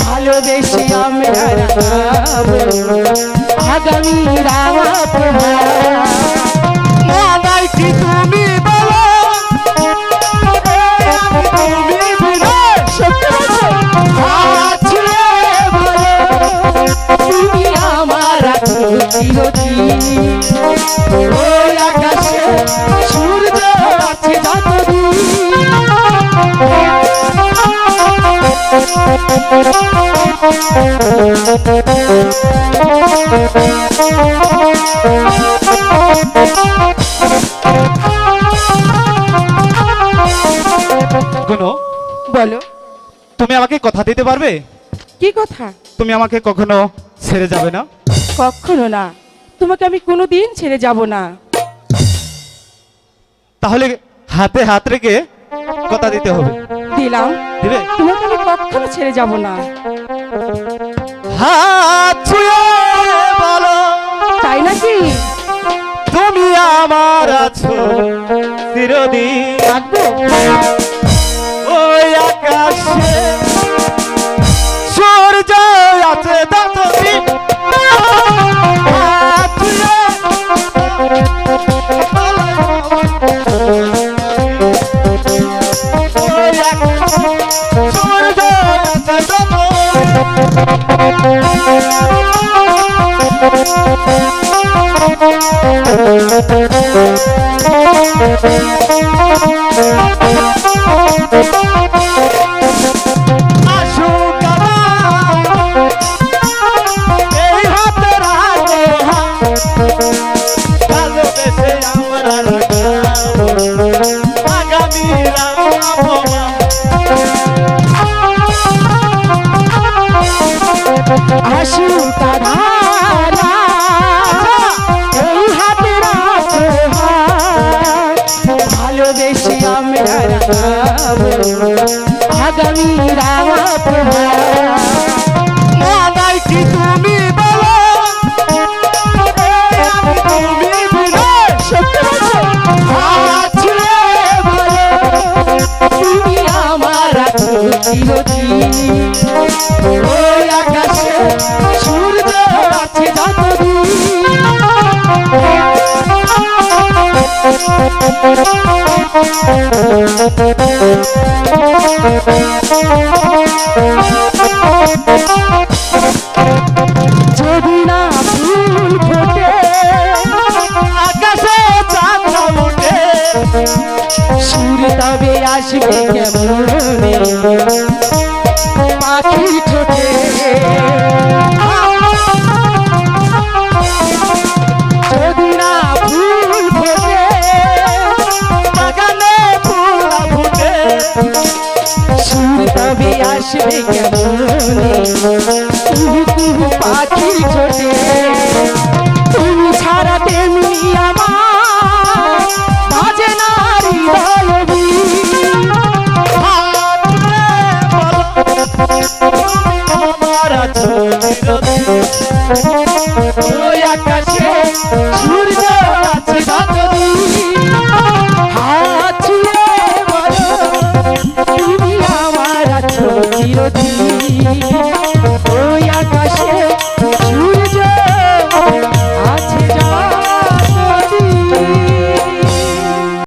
ভালোবেসে আমরা আগামী রাত মানাই কি তুমি বলো তুমি আমার চিরদিন বলো। তুমি আমাকে কথা দিতে পারবে? কি কথা? তুমি আমাকে কখনো ছেড়ে যাবে না? কখনো না। তোমাকে আমি কোনোদিন ছেড়ে যাব না। তাহলে হাতে হাত রেখে কথা দিতে হবে। দিলাম। তোমাকে আমি কখনো ছেড়ে যাব না। তাই নাকি? তুমি আমার আছো চিরদিন রাখব ততদিন আসুক আশুতাধারা এই হাতের হাত ভালোবেসে আমরা রাঙাবো আগামী রাত কি সুর তবে আসবে কেমনে পাখি আসবে কেমন পাখির ছোটে তুমি ছাড়া তেমনি আমার বাজে নারী দলবি আকাশে